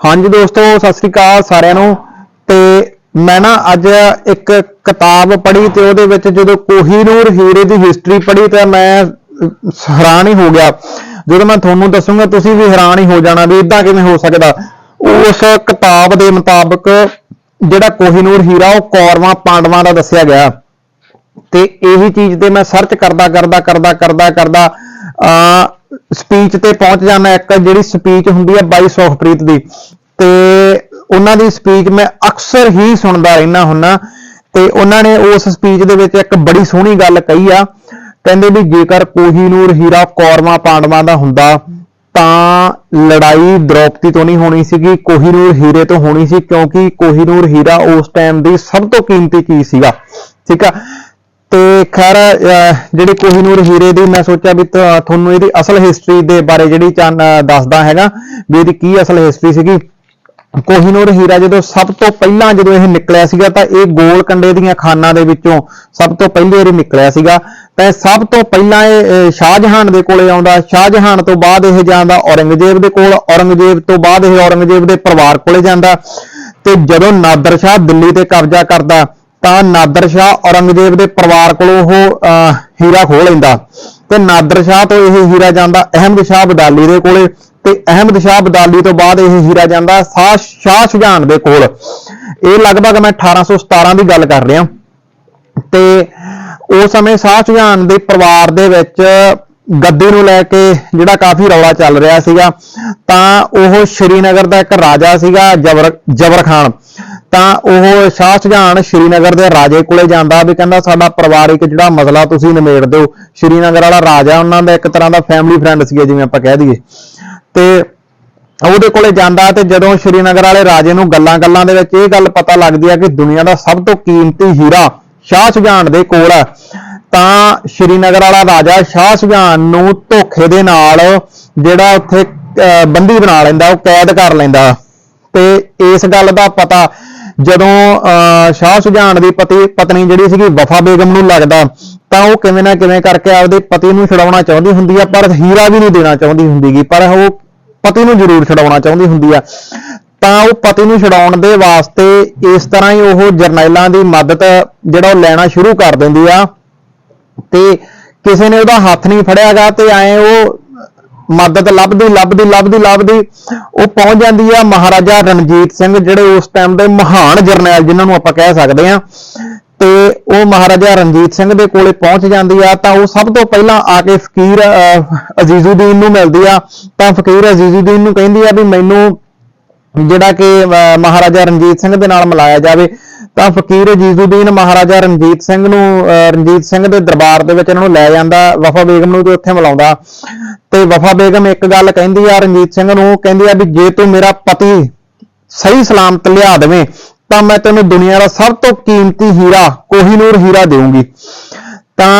ਹਾਂਜੀ ਦੋਸਤੋ, ਸਤਿ ਸ੍ਰੀ ਅਕਾਲ ਸਾਰਿਆਂ ਨੂੰ। ਤੇ ਮੈਂ ਨਾ ਅੱਜ ਇੱਕ ਕਿਤਾਬ ਪੜ੍ਹੀ ਤੇ ਉਹਦੇ ਵਿੱਚ ਜਦੋਂ ਕੋਹੀਨੂਰ ਹੀਰੇ ਦੀ ਹਿਸਟਰੀ ਪੜ੍ਹੀ ਤਾਂ ਮੈਂ ਹੈਰਾਨ ਹੀ ਹੋ ਗਿਆ। ਜਦੋਂ ਮੈਂ ਤੁਹਾਨੂੰ ਦੱਸੂਗਾ, ਤੁਸੀਂ ਵੀ ਹੈਰਾਨ ਹੀ ਹੋ ਜਾਣਾ ਵੀ ਇਦਾਂ ਕਿਵੇਂ ਹੋ ਸਕਦਾ। ਉਸ ਕਿਤਾਬ ਦੇ ਮੁਤਾਬਕ ਜਿਹੜਾ ਕੋਹੀਨੂਰ ਹੀਰਾ, ਉਹ ਕੌਰਵਾਂ, ਪਾਂਡਵਾਂ ਦਾ ਦੱਸਿਆ ਗਿਆ। ਤੇ ਇਹੀ ਚੀਜ਼ ਤੇ ਮੈਂ ਸਰਚ ਕਰਦਾ ਕਰਦਾ ਕਰਦਾ ਕਰਦਾ ਕਰਦਾ ਆ ਸਪੀਚ ਤੇ ਪਹੁੰਚ ਜਾਂਦਾ ਇੱਕ ਜਿਹੜੀ ਸਪੀਚ ਹੁੰਦੀ ਹੈ ਬਾਈ ਸੁਖਪ੍ਰੀਤ ਦੀ। ਤੇ ਉਹਨਾਂ ਦੀ ਸਪੀਚ ਮੈਂ ਅਕਸਰ ਹੀ ਸੁਣਦਾ ਰਹਿਣਾ ਹੁੰਨਾ। ਤੇ ਉਹਨਾਂ ਨੇ ਉਸ ਸਪੀਚ ਦੇ ਵਿੱਚ ਇੱਕ ਬੜੀ ਸੋਹਣੀ ਗੱਲ ਕਹੀ ਆ। ਕਹਿੰਦੇ ਵੀ ਜੇਕਰ ਕੋਹੀਨੂਰ ਹੀਰਾ ਕੌਰਵਾਂ ਪਾਂਡਵਾਂ ਦਾ ਹੁੰਦਾ, ਤਾਂ ਲੜਾਈ ਦ੍ਰੋਪਦੀ ਤੋਂ ਨਹੀਂ ਹੋਣੀ ਸੀਗੀ ਕੋਹੀਨੂਰ ਹੀਰੇ ਤੋਂ ਹੋਣੀ ਸੀ, ਕਿਉਂਕਿ ਕੋਹੀਨੂਰ ਹੀਰਾ ਉਸ ਟਾਈਮ ਦੀ ਸਭ ਤੋਂ ਕੀਮਤੀ ਚੀਜ਼ ਸੀਗਾ। ਠੀਕ ਆ? ਤੇ ਖੈਰ ਅਹ, ਜਿਹੜੀ ਕੋਹੀਨੂਰ ਹੀਰੇ ਦੀ ਮੈਂ ਸੋਚਿਆ ਵੀ ਤੁਹਾਨੂੰ ਇਹਦੀ ਅਸਲ ਹਿਸਟਰੀ ਦੇ ਬਾਰੇ ਜਿਹੜੀ ਚੰਨ ਦੱਸਦਾ ਹੈਗਾ ਵੀ ਇਹਦੀ ਕੀ ਅਸਲ ਹਿਸਟਰੀ ਸੀਗੀ। ਕੋਹੀਨੂਰ ਹੀਰਾ ਜਦੋਂ ਸਭ ਤੋਂ ਪਹਿਲਾਂ ਜਦੋਂ ਇਹ ਨਿਕਲਿਆ ਸੀਗਾ ਤਾਂ ਇਹ ਗੋਲ ਕੰਡੇ ਦੀਆਂ ਖਾਨਾਂ ਦੇ ਵਿੱਚੋਂ ਸਭ ਤੋਂ ਪਹਿਲੇ ਵਾਰੀ ਨਿਕਲਿਆ ਸੀਗਾ। ਤਾਂ ਇਹ ਸਭ ਤੋਂ ਪਹਿਲਾਂ ਇਹ ਅਹ, ਸ਼ਾਹਜਹਾਨ ਦੇ ਕੋਲੇ ਆਉਂਦਾ ਸ਼ਾਹਜਹਾਨ ਤੋਂ ਬਾਅਦ ਇਹ ਜਾਂਦਾ ਔਰੰਗਜ਼ੇਬ ਦੇ ਕੋਲ ਔਰੰਗਜ਼ੇਬ ਤੋਂ ਬਾਅਦ ਇਹ ਔਰੰਗਜ਼ੇਬ ਦੇ ਪਰਿਵਾਰ ਕੋਲੇ ਜਾਂਦਾ। ਤੇ ਜਦੋਂ ਨਾਦਰ ਸ਼ਾਹ ਦਿੱਲੀ ਤੇ ਕਬਜ਼ਾ ਕਰਦਾ ਤਾਂ ਨਾਦਰ ਸ਼ਾਹ ਔਰੰਗਜ਼ੇਬ ਦੇ ਪਰਿਵਾਰ ਕੋਲੋਂ ਉਹ ਅਹ, ਹੀਰਾ ਖੋਹ ਲੈਂਦਾ। ਤੇ ਨਾਦਰ ਸ਼ਾਹ ਤੋਂ ਇਹ ਹੀਰਾ ਜਾਂਦਾ ਅਹਿਮਦ ਸ਼ਾਹ ਬਦਾਲੀ ਦੇ ਕੋਲੇ ਤੇ ਅਹਿਮਦ ਸ਼ਾਹ ਬਦਾਲੀ ਤੋਂ ਬਾਅਦ ਇਹ ਹੀਰਾ ਜਾਂਦਾ ਸ਼ਾਹ ਸ਼ਾਹ ਸ਼ੁਜਾਨ ਦੇ ਕੋਲ। ਇਹ ਲਗਭਗ ਮੈਂ 1817 ਦੀ ਗੱਲ ਕਰ ਰਿਹਾ। ਤੇ ਉਸ ਸਮੇਂ ਸ਼ਾਹ ਸ਼ੁਜਾਨ ਦੇ ਪਰਿਵਾਰ ਦੇ ਵਿੱਚ ਗੱਦੀ ਨੂੰ ਲੈ ਕੇ ਜਿਹੜਾ ਕਾਫੀ ਰੌਲਾ ਚੱਲ ਰਿਹਾ ਸੀਗਾ ਤਾਂ ਉਹ ਸ਼੍ਰੀਨਗਰ ਦਾ ਇੱਕ ਰਾਜਾ ਸੀਗਾ ਜਬਰ ਜਬਰ ਖਾਨ। ਤਾਂ ਉਹ ਸ਼ਾਹ ਸ਼ੁਜਾਨ ਸ਼੍ਰੀਨਗਰ ਦੇ ਰਾਜੇ ਕੋਲੇ ਜਾਂਦਾ ਵੀ ਕਹਿੰਦਾ ਸਾਡਾ ਪਰਿਵਾਰਿਕ ਜਿਹੜਾ ਮਸਲਾ ਤੁਸੀਂ ਨਿਬੇੜ ਦਿਓ। ਸ਼੍ਰੀਨਗਰ ਵਾਲਾ ਰਾਜਾ ਉਹਨਾਂ ਦਾ ਇੱਕ ਤਰ੍ਹਾਂ ਦਾ ਫੈਮਿਲੀ ਫਰੈਂਡ ਸੀਗਾ ਜਿਵੇਂ ਆਪਾਂ ਕਹਿ ਦਈਏ। ਤੇ ਉਹਦੇ ਕੋਲੇ ਜਾਂਦਾ ਤੇ ਜਦੋਂ ਸ਼੍ਰੀਨਗਰ ਵਾਲੇ ਰਾਜੇ ਨੂੰ ਗੱਲਾਂ-ਗੱਲਾਂ ਦੇ ਵਿੱਚ ਇਹ ਗੱਲ ਪਤਾ ਲੱਗਦੀ ਹੈ ਕਿ ਦੁਨੀਆ ਦਾ ਸਭ ਤੋਂ ਕੀਮਤੀ ਹੀਰਾ ਸ਼ਾਹ ਸੁਜਾਨ ਦੇ ਕੋਲ ਹੈ ਤਾਂ ਸ਼੍ਰੀਨਗਰ ਵਾਲਾ ਰਾਜਾ ਸ਼ਾਹ ਸੁਜਾਨ ਨੂੰ ਧੋਖੇ ਦੇ ਨਾਲ ਜਿਹੜਾ ਉੱਥੇ ਅਹ, ਬੰਦੀ ਬਣਾ ਲੈਂਦਾ ਉਹ ਕੈਦ ਕਰ ਲੈਂਦਾ। ਤੇ ਇਸ ਗੱਲ ਦਾ ਪਤਾ ਜਦੋਂ ਅਹ, ਸ਼ਾਹ ਸੁਜਾਨ ਦੀ ਪਤੀ ਪਤਨੀ ਜਿਹੜੀ ਸੀਗੀ ਵਫਾ ਬੇਗਮ ਨੂੰ ਲੱਗਦਾ ਤਾਂ ਉਹ ਕਿਵੇਂ ਨਾ ਕਿਵੇਂ ਕਰਕੇ ਆਪਦੇ ਪਤੀ ਨੂੰ ਛਡਾਉਣਾ ਚਾਹੁੰਦੀ ਹੁੰਦੀ ਆ ਪਰ ਹੀਰਾ ਵੀ ਨਹੀਂ ਦੇਣਾ ਚਾਹੁੰਦੀ ਹੁੰਦੀਗੀ ਪਰ ਉਹ ਪਤੀ ਨੂੰ ਜ਼ਰੂਰ ਛਡਾਉਣਾ ਚਾਹੁੰਦੀ ਹੁੰਦੀ ਆ। ਤਾਂ ਉਹ ਪਤੀ ਨੂੰ ਛਡਾਉਣ ਦੇ ਵਾਸਤੇ ਇਸ ਤਰ੍ਹਾਂ ਹੀ ਉਹ ਜਰਨੈਲਾਂ ਦੀ ਮਦਦ ਜਿਹੜਾ ਉਹ ਲੈਣਾ ਸ਼ੁਰੂ ਕਰ ਦਿੰਦੀ ਆ ਤੇ ਕਿਸੇ ਨੇ ਉਹਦਾ ਹੱਥ ਨਹੀਂ ਫੜਿਆਗਾ ਤੇ ਐ ਉਹ ਮਦਦ ਲੱਭਦੀ ਲੱਭਦੀ ਲੱਭਦੀ ਲੱਭਦੀ। ਉਹ ਪਹੁੰਚ ਜਾਂਦੀ ਆ ਮਹਾਰਾਜਾ ਰਣਜੀਤ ਸਿੰਘ ਜਿਹੜੇ ਉਸ ਟਾਈਮ ਦੇ ਮਹਾਨ ਜਰਨੈਲ ਜਿਨ੍ਹਾਂ ਨੂੰ ਆਪਾਂ ਕਹਿ ਸਕਦੇ ਆ ਤੇ ਉਹ ਮਹਾਰਾਜਾ ਰਣਜੀਤ ਸਿੰਘ ਦੇ ਕੋਲੇ ਪਹੁੰਚ ਜਾਂਦੀ ਆ। ਤਾਂ ਉਹ ਸਭ ਤੋਂ ਪਹਿਲਾਂ ਆ ਕੇ ਫਕੀਰ ਅਹ, ਅਜ਼ੀਜ਼ੁਦੀਨ ਨੂੰ ਮਿਲਦੀ ਆ। ਤਾਂ ਫਕੀਰ ਅਜ਼ੀਜ਼ੁਦੀਨ ਨੂੰ ਕਹਿੰਦੀ ਆ ਵੀ ਮੈਨੂੰ ਜਿਹੜਾ ਕਿ ਅਹ, ਮਹਾਰਾਜਾ ਰਣਜੀਤ ਸਿੰਘ ਦੇ ਨਾਲ ਮਿਲਾਇਆ ਜਾਵੇ। ਤਾਂ ਫਕੀਰ ਅਜੀਜ਼ੁਦੀਨ ਮਹਾਰਾਜਾ ਰਣਜੀਤ ਸਿੰਘ ਨੂੰ ਅਹ, ਰਣਜੀਤ ਸਿੰਘ ਦੇ ਦਰਬਾਰ ਦੇ ਵਿੱਚ ਇਹਨਾਂ ਨੂੰ ਲੈ ਜਾਂਦਾ ਵਫਾ ਬੇਗਮ ਨੂੰ ਤੇ ਉੱਥੇ ਮਿਲਾਉਂਦਾ। ਤੇ ਵਫਾ ਬੇਗਮ ਇੱਕ ਗੱਲ ਕਹਿੰਦੀ ਆ ਰਣਜੀਤ ਸਿੰਘ ਨੂੰ ਕਹਿੰਦੀ ਆ ਵੀ ਜੇ ਤੂੰ ਮੇਰਾ ਪਤੀ ਸਹੀ ਸਲਾਮਤ ਲਿਆ ਦੇਵੇਂ ਤਾਂ ਮੈਂ ਤੈਨੂੰ ਦੁਨੀਆ ਦਾ ਸਭ ਤੋਂ ਕੀਮਤੀ ਹੀਰਾ ਕੋਹੀਨੂਰ ਹੀਰਾ ਦੇਵਾਂਗੀ ਤਾਂ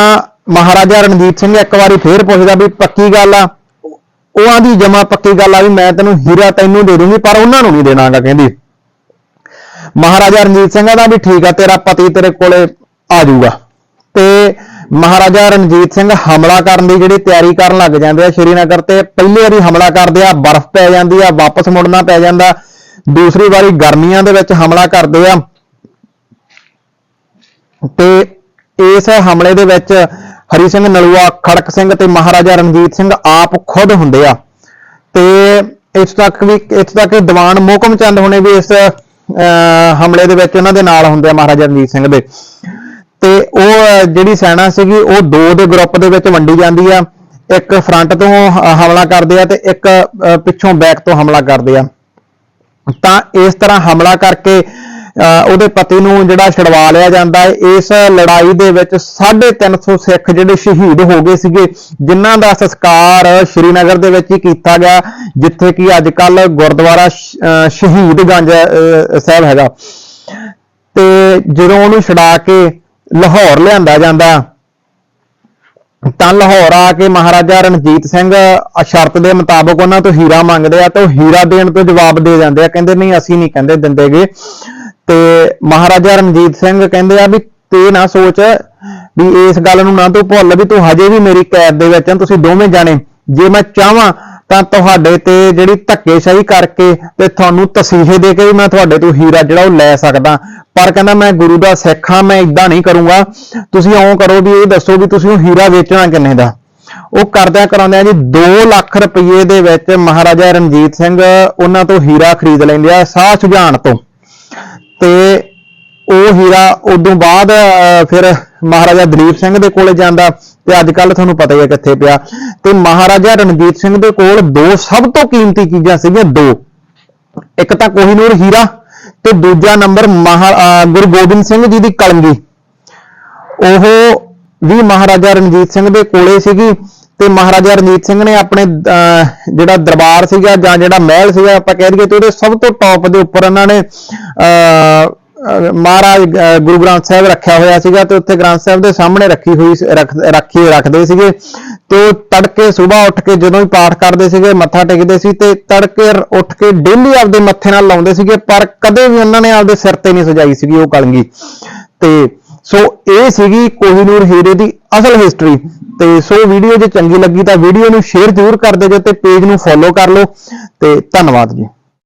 ਮਹਾਰਾਜਾ ਰਣਜੀਤ ਸਿੰਘ ਇੱਕ ਵਾਰੀ ਫੇਰ ਪੁੱਛਦਾ ਵੀ ਪੱਕੀ ਗੱਲ ਆ ਉਹ ਦੀ ਜਮਾ ਪੱਕੀ ਗੱਲ ਆ ਵੀ ਮੈਂ ਤੈਨੂੰ ਹੀਰਾ ਤੈਨੂੰ ਦੇ ਦੂੰਗੀ ਪਰ ਉਹਨਾਂ ਨੂੰ ਨਹੀਂ ਦੇਣਾਗਾ ਕਹਿੰਦੀ। ਮਹਾਰਾਜਾ ਰਣਜੀਤ ਸਿੰਘ ਦਾ ਵੀ ਠੀਕ ਆ, ਤੇਰਾ ਪਤੀ ਤੇਰੇ ਕੋਲੇ ਆ ਜਾਊਗਾ। ਤੇ ਮਹਾਰਾਜਾ ਰਣਜੀਤ ਸਿੰਘ ਹਮਲਾ ਕਰਨ ਦੀ ਜਿਹੜੀ ਤਿਆਰੀ ਕਰਨ ਲੱਗ ਜਾਂਦੇ ਆ ਸ਼੍ਰੀਨਗਰ ਤੇ, ਪਹਿਲੇ ਵਾਰੀ ਹਮਲਾ ਕਰਦੇ ਆ, ਬਰਫ਼ ਪੈ ਜਾਂਦੀ ਆ, ਵਾਪਸ ਮੁੜਨਾ ਪੈ ਜਾਂਦਾ। ਦੂਸਰੀ ਵਾਰੀ ਗਰਮੀਆਂ ਦੇ ਵਿੱਚ ਹਮਲਾ ਕਰਦੇ ਆ। ਤੇ ਇਸ ਹਮਲੇ ਦੇ ਵਿੱਚ ਹਰੀ ਸਿੰਘ ਨਲੂਆ, ਖੜਕ ਸਿੰਘ ਤੇ ਮਹਾਰਾਜਾ ਰਣਜੀਤ ਸਿੰਘ ਆਪ ਖੁਦ ਹੁੰਦੇ ਆ। ਤੇ ਇਸ ਤੱਕ ਵੀ ਇੱਥੇ ਤੱਕ ਦੀਵਾਨ ਮੋਹਕਮ ਚੰਦ ਹੁਣੇ ਵੀ ਇਸ ਹਮਲੇ ਦੇ ਵਿੱਚ ਉਹਨਾਂ ਦੇ ਨਾਲ ਹੁੰਦੇ ਆ ਮਹਾਰਾਜਾ ਰਣਜੀਤ ਸਿੰਘ ਦੇ। ਤੇ ਉਹ ਜਿਹੜੀ ਸੈਨਾ ਸੀਗੀ ਉਹ ਦੋ ਦੇ ਗਰੁੱਪ ਦੇ ਵਿੱਚ ਵੰਡੀ ਜਾਂਦੀ ਆ। ਇੱਕ ਫਰੰਟ ਤੋਂ ਹਮਲਾ ਕਰਦੇ ਆ ਤੇ ਇੱਕ ਪਿੱਛੋਂ ਬੈਕ ਤੋਂ ਹਮਲਾ ਕਰਦੇ ਆ। ਤਾਂ ਇਸ ਤਰ੍ਹਾਂ ਹਮਲਾ ਕਰਕੇ ਅਹ, ਉਹਦੇ ਪਤੀ ਨੂੰ ਜਿਹੜਾ ਛਡਵਾ ਲਿਆ ਜਾਂਦਾ ਹੈ ਇਸ ਲੜਾਈ ਦੇ ਵਿੱਚ 350 ਸਿੱਖ ਜਿਹੜੇ ਸ਼ਹੀਦ ਹੋ ਗਏ ਸੀਗੇ ਜਿਨ੍ਹਾਂ ਦਾ ਸੰਸਕਾਰ ਸ਼੍ਰੀਨਗਰ ਦੇ ਵਿੱਚ ਹੀ ਕੀਤਾ ਗਿਆ ਜਿੱਥੇ ਕਿ ਅੱਜ ਕੱਲ ਗੁਰਦੁਆਰਾ ਸ਼ਹੀਦਗੰਜ ਸਾਹਿਬ ਹੈਗਾ। ਤੇ ਜਦੋਂ ਉਹਨੂੰ ਛਡਾ ਕੇ ਲਾਹੌਰ ਲਿਆਂਦਾ ਜਾਂਦਾ, ਤਾਂ ਲਾਹੌਰ ਆ ਕੇ ਮਹਾਰਾਜਾ ਰਣਜੀਤ ਸਿੰਘ ਸ਼ਰਤ ਦੇ ਮੁਤਾਬਕ ਉਹਨਾਂ ਤੋਂ ਹੀਰਾ ਮੰਗਦੇ ਆ ਤੇ ਉਹ ਹੀਰਾ ਦੇਣ ਤੋਂ ਜਵਾਬ ਦੇ ਜਾਂਦੇ ਆ, ਕਹਿੰਦੇ ਨਹੀਂ, ਅਸੀਂ ਨਹੀਂ ਕਹਿੰਦੇ ਦਿੰਦੇਗੇ। ਤੇ ਮਹਾਰਾਜਾ ਰਣਜੀਤ ਸਿੰਘ ਕਹਿੰਦੇ ਆ ਵੀ ਤੇ ਨਾ ਸੋਚ ਵੀ ਇਸ ਗੱਲ ਨੂੰ ਨਾ ਤੂੰ ਭੁੱਲ ਵੀ ਤੂੰ ਹਜੇ ਵੀ ਮੇਰੀ ਕੈਦ ਦੇ ਵਿੱਚ ਆ, ਤੁਸੀਂ ਦੋਵੇਂ ਜਾਣੇ। ਜੇ ਮੈਂ ਚਾਹਾਂ ਤਾਂ ਤੁਹਾਡੇ ਤੇ ਜਿਹੜੀ ਧੱਕੇਸ਼ਾਹੀ ਕਰਕੇ ਤੇ ਤੁਹਾਨੂੰ ਤਸੀਹੇ ਦੇ ਕੇ ਵੀ ਮੈਂ ਤੁਹਾਡੇ ਤੋਂ ਹੀਰਾ ਜਿਹੜਾ ਉਹ ਲੈ ਸਕਦਾ। ਪਰ ਕਹਿੰਦਾ ਮੈਂ ਗੁਰੂ ਦਾ ਸਿੱਖ ਹਾਂ ਮੈਂ ਇਦਾਂ ਨਹੀਂ ਕਰੂੰਗਾ। ਤੁਸੀਂ ਇਉਂ ਕਰੋ ਵੀ ਇਹ ਦੱਸੋ ਵੀ ਤੁਸੀਂ ਉਹ ਹੀਰਾ ਵੇਚਣਾ ਕਿੰਨੇ ਦਾ? ਉਹ ਕਰਦਿਆਂ ਕਰਾਉਂਦਿਆਂ ਜੀ 2 ਲੱਖ ਰੁਪਏ ਦੇ ਵਿੱਚ ਮਹਾਰਾਜਾ ਰਣਜੀਤ ਸਿੰਘ ਉਹਨਾਂ ਤੋਂ ਹੀਰਾ ਖਰੀਦ ਲੈਂਦੇ ਆ ਸਾਹ ਸੁਝਾਣ ਤੋਂ। ਤੇ ਉਹ ਹੀਰਾ ਉਦੋਂ ਬਾਅਦ ਅਹ, ਫਿਰ ਮਹਾਰਾਜਾ ਦਲੀਪ ਸਿੰਘ ਦੇ ਕੋਲੇ ਜਾਂਦਾ। ਤੇ ਅੱਜ ਕੱਲ ਤੁਹਾਨੂੰ ਪਤਾ ਹੀ ਹੈ ਕਿੱਥੇ ਪਿਆ। ਤੇ ਮਹਾਰਾਜਾ ਰਣਜੀਤ ਸਿੰਘ ਦੇ ਕੋਲ ਦੋ ਸਭ ਤੋਂ ਕੀਮਤੀ ਚੀਜ਼ਾਂ ਸੀਗੀਆਂ ਦੋ। ਇੱਕ ਤਾਂ ਕੋਹੀਨੂਰ ਹੀਰਾ ਤੇ ਦੂਜਾ ਨੰਬਰ ਮਹਾ ਗੁਰੂ ਗੋਬਿੰਦ ਸਿੰਘ ਜੀ ਦੀ ਕਲਮਗੀ ਉਹ ਵੀ ਮਹਾਰਾਜਾ ਰਣਜੀਤ ਸਿੰਘ ਦੇ ਕੋਲੇ ਸੀਗੀ ਤੇ ਮਹਾਰਾਜਾ ਰਣਜੀਤ ਸਿੰਘ ਨੇ ਆਪਣੇ ਅਹ, ਜਿਹੜਾ ਦਰਬਾਰ ਸੀਗਾ ਜਾਂ ਜਿਹੜਾ ਮਹਿਲ ਸੀਗਾ ਆਪਾਂ ਕਹਿ ਦਈਏ ਤੇ ਉਹਦੇ ਸਭ ਤੋਂ ਟੌਪ ਦੇ ਉੱਪਰ ਉਹਨਾਂ ਨੇ ਅਹ, ਮਹਾਰਾਜ ਗੁਰੂ ਗ੍ਰੰਥ ਸਾਹਿਬ ਰੱਖਿਆ ਹੋਇਆ ਸੀਗਾ ਤੇ ਉੱਥੇ ਗ੍ਰੰਥ ਸਾਹਿਬ ਦੇ ਸਾਹਮਣੇ ਰੱਖੀ ਹੋਈ ਰੱਖ, ਰੱਖੀ ਰੱਖਦੇ ਸੀਗੇ। ਤੇ ਉਹ ਤੜਕੇ ਸਵੇਰ ਉੱਠ ਕੇ ਜਦੋਂ ਵੀ ਪਾਠ ਕਰਦੇ ਸੀਗੇ, ਮੱਥਾ ਟੇਕਦੇ ਸੀ ਤੇ ਤੜਕੇ ਉੱਠ ਕੇ ਡੇਲੀ ਆਪਦੇ ਮੱਥੇ ਨਾਲ ਲਾਉਂਦੇ ਸੀਗੇ, ਪਰ ਕਦੇ ਵੀ ਉਹਨਾਂ ਨੇ ਆਪਦੇ ਸਿਰ ਤੇ ਨਹੀਂ ਸਜਾਈ ਸੀਗੀ ਉਹ ਕਲਗੀ। ਤੇ ਸੋ ਇਹ ਸੀਗੀ ਕੋਹੀਨੂਰ ਹੀਰੇ ਦੀ ਅਸਲ ਹਿਸਟਰੀ ਤੇ ਸੋ ਵੀਡੀਓ ਜੇ ਚੰਗੀ ਲੱਗੀ ਤਾਂ ਵੀਡੀਓ ਨੂੰ ਸ਼ੇਅਰ ਜ਼ਰੂਰ ਕਰ ਦਿਓ ਤੇ ਪੇਜ ਨੂੰ ਫੋਲੋ ਕਰ ਲਓ। ਤੇ ਧੰਨਵਾਦ ਜੀ।